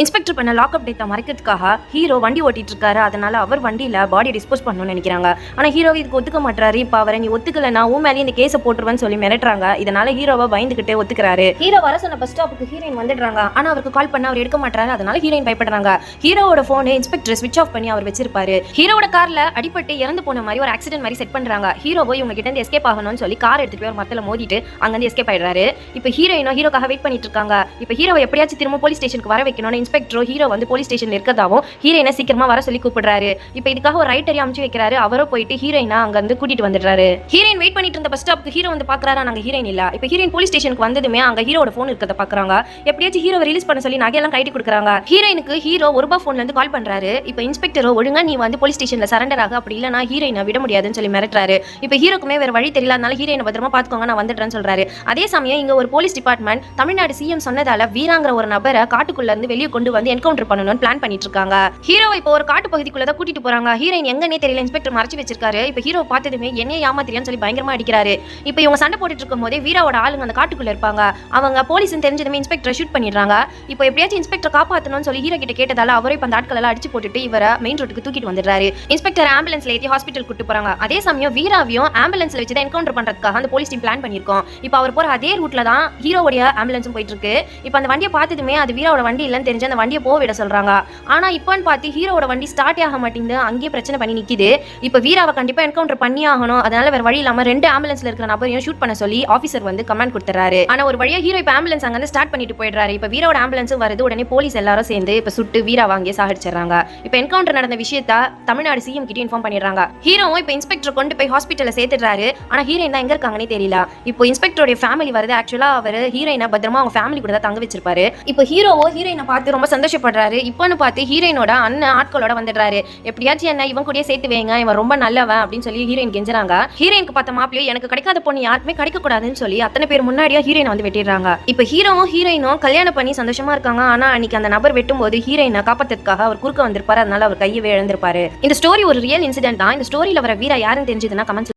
Inspector பண்ண lockup data மறைக்கிறதுக்காக hero வண்டி ஓட்டிட்டு இருக்காரு அதனால அவர் வண்டியில பாடி டிஸ்போஸ் பண்ணணும்னு நினைக்கிறாங்க. ஆனா ஹீரோ இதுக்கு ஒத்துக்க மாட்டாரு இப்ப அவரை நீ ஒத்துக்கலனா உன் மேலே இந்த கேஸை போட்டுருவேன்னு சொல்லி மிரட்டுறாங்க. இதனால ஹீரோவை பயந்துகிட்டே ஒத்துக்கிறாரு. ஹீரோ வர சொன்ன பஸ் ஸ்டாப்புக்கு ஹீரோயின் வந்துடுறாங்க. ஆனா அவருக்கு கால் பண்ண அவர் எடுக்க மாட்டாரு அதனால ஹீரோயின் பயப்படுறாங்க. ஹீரோவோட போனை இன்ஸ்பெக்டர் ஸ்விட்ச் ஆஃப் பண்ணி அவர் வச்சிருப்பாரு. ஹீரோவோட கார்ல அடிபட்டு இறந்து போன மாதிரி ஒரு ஆக்சிடென்ட் மாதிரி செட் பண்றாங்க. ஹீரோ போய் இவங்க கிட்ட இருந்து எஸ்கேப் ஆகணும்னு சொல்லி கார் எடுத்துட்டு போய் ஒரு மத்தல மோதிட்டு அங்கிருந்து எஸ்கேப் ஆயிடுறாரு. இப்ப ஹீரோயினோ ஹீரோக்காக வெயிட் பண்ணிட்டு இருக்காங்க. இப்போ ஹீரோ எப்படியாச்சும் திரும்ப போலீஸ் ஸ்டேஷனுக்கு வர வைக்கணும்னு இன்ஸ்பெக்டரோ ஹீரோ வந்து போலீஸ் ஸ்டேஷன்ல இருக்கதாவும் ஹீரோயினை சீக்கிரமா வர சொல்லி கூப்பிடுறாரு. இப்போ இதுக்காக ஒரு ரைட்டரையும் அமுச்சு வைக்கிறாரு. அவரோ போயிட்டு ஹீரோயினா அங்க வந்து கூட்டிட்டு வந்துடுறாரு. ஹீரோயின் வெயிட் பண்ணிட்டு இருந்த பஸ் ஸ்டாப்க்கு ஹீரோ வந்து பாக்குறாரு? நாங்க ஹீரோயின் இல்ல. இப்போ ஹீரோயின் போலீஸ் ஸ்டேஷனுக்கு வந்ததுமே அங்க ஹீரோட போன் இருக்கத பாக்குறாங்க. எப்படியாச்சும் ஹீரோ ரிலீஸ் பண்ண சொல்லி நகையெல்லாம் கைட்டு கொடுக்குறாங்க. ஹீரோயினுக்கு ஹீரோ ஒரு ரூபா போன்ல இருந்து கால் பண்றாரு. இப்போ இன்ஸ்பெக்டரோ ஒழுங்கா நீ வந்து போலீஸ் ஸ்டேஷன்ல சரண்டர் ஆக. அப்படி இல்லைனா ஹீரோயினை விட முடியாதுன்னு சொல்லி மிரட்டுறாரு. இப்போ ஹீரோக்குமே வேற வழி தெரியல. அதனால ஹீரோயினை பத்திரமா பாத்துக்கோங்க. நான் வந்துடுறேன்னு சொல்றாரு. அதே சமயம் இங்க ஒரு போலீஸ் டிபார்ட்மெண்ட் தமிழ்நாடு சிஎம் சொன்னதால வீராங்கிற ஒரு நபரை காட்டுக்குள்ள இருந்து வெளியே கொண்டு வந்து என்கவுண்டர் பண்ணணும்னு பிளான் பண்ணிட்டு இருக்காங்க ஹீரோவை இப்போ ஒரு காட்டு பகுதிக்குள்ள தான் கூட்டிட்டு போறாங்க. ஹீரோயின் எங்கன்னே தெரியல இன்ஸ்பெக்டர் மறைச்சு வச்சிருக்காரு. இப்போ ஹீரோ பார்த்ததுமே என்ன ஏமாத்திரியான்னு சொல்லி பயங்கரமா அடிக்கிறாரு. இப்போ இவங்க சண்டை போட்டுட்டு இருக்கும் போதே வீராவோட ஆளுங்க அந்த காட்டுக்குள்ள இருப்பாங்க. அவங்க போலீஸ் தெரிஞ்சதுமே இன்ஸ்பெக்டரை ஷூட் பண்ணிடுறாங்க. இப்போ எப்படியாச்சும் இன்ஸ்பெக்டர் காப்பாற்றணும்னு சொல்லி ஹீரோ கிட்ட கேட்டதால அவரே இப்போ அந்த ஆட்கள் எல்லாம் அடிச்சு போட்டுட்டு இவரை மெயின் ரோட்டுக்கு தூக்கிட்டு வந்துடுறாரு. இன்ஸ்பெக்டர் ஆம்புலன்ஸ்ல ஏற்றி ஹாஸ்பிட்டல் கூட்டு போறாங்க. அதே சமயம் வீராவையும் ஆம்புலன்ஸ்ல வச்சு தான் என்கவுண்டர் பண்றதுக்காக அந்த போலீஸ் டீம் பிளான் பண்ணிருக்கோம் இப்போ அவர் போற அதே ரூட்ல தான் ஹீரோவுடைய ஆம்புலன்ஸும் போயிட்டு இருக்கு. இப்போ அந்த வண்டியை பார்த்ததுமே அது வீராவோட வண்டி இல்லைன்னு தெரிஞ்ச அந்த வண்டியை போக விட சொல்றாங்க. ஆனா இப்போன்னு பார்த்து ஹீரோவோட வண்டி ஸ்டார்ட் ஆக மாட்டேங்குது. அங்கேயே பிரச்சனை பண்ணி நிக்குது. இப்போ வீராவை கண்டிப்பா என்கவுண்டர் பண்ணி ஆகணும். அதனால வேற வழி இல்லாம ரெண்டு ஆம்புலன்ஸ்ல இருக்கிற நபரையும் ஷூட் பண்ண சொல்லி ஆஃபீஸர் வந்து கமெண்ட் கொடுத்துறாரு ஆனா ஒரு வழியா ஹீரோ இப்போ ஆம்புலன்ஸ் அங்க ஸ்டார்ட் பண்ணிட்டு போயிடுறாரு. இப்போ வீரோட ஆம்புலன்ஸும் வருது. உடனே போலீஸ் எல்லாரும் சேர்ந்து இப்போ சுட்டு வீரா வாங்கி சாகடிச்சிடுறாங்க. இப்போ என்கவுண்டர் நடந்த விஷயத்த தமிழ்நாடு சிஎம் கிட்ட இன்ஃபார்ம் பண்ணிடுறாங்க. ஹீரோவும் இப்போ இன்ஸ்பெக்டர் கொண்டு போய் ஹாஸ்பிட்டல சேர்த்துடுறாரு. ஆனா ஹீரோயின் தான் எங்க இருக்காங்கன்னே தெரியல. இப்போ இன்ஸ்பெக்டருடைய ஃபேமிலி வருது. ஆக்சுவலா அவர் ஹீரோயினை பத்திரமா அவங்க ஃபேமிலி கூட தான் தங்க வச்சிருப்பாரு. இப்போ ஹீரோவோ ஹீரோயினை பார்த்து ரொம்ப சந்தோஷப்படுறாரு. இப்போன்னு பார்த்து ஹீரோயினோட அண்ணன் ஆட்களோட வந்துடுறாரு. எப்படியாச்சும் என்ன இவன் கூடயே சேர்த்து வைங்க இவன் ரொம்ப நல்லவன் அப்படின்னு சொல்லி ஹீரோயின் கெஞ்சுறாங்க. ஹீரோயினுக்கு பார்த்த மாப்பிளையோ எனக்கு கிடைக்காத பொண்ணு யாருக்குமே கிடைக்க கூடாதுன்னு சொல்லி அத்தனை பேர் முன்னாடியே ஹீரோயின் வந்து வெட்டிடுறாங்க. இப்போ ஹீரோவும் ஹீரோயினும் கல்யாணம் பண்ணி சந்தோஷமா இருக்காங்க. ஆனா அன்னைக்கு அந்த நபர் வெட்டும் போது ஹீரோயினை காப்பாத்துறதுக்காக அவர் குறுக்க வந்திருப்பாரு. அதனால அவர் கையவே இழந்திருப்பாரு. இந்த ஸ்டோரி ஒரு ரியல் இன்சிடென்ட் தான். இந்த ஸ்டோரியில வர வீரா யாருன்னு தெரிஞ்சதுன்னா கமெண்ட்ஸ்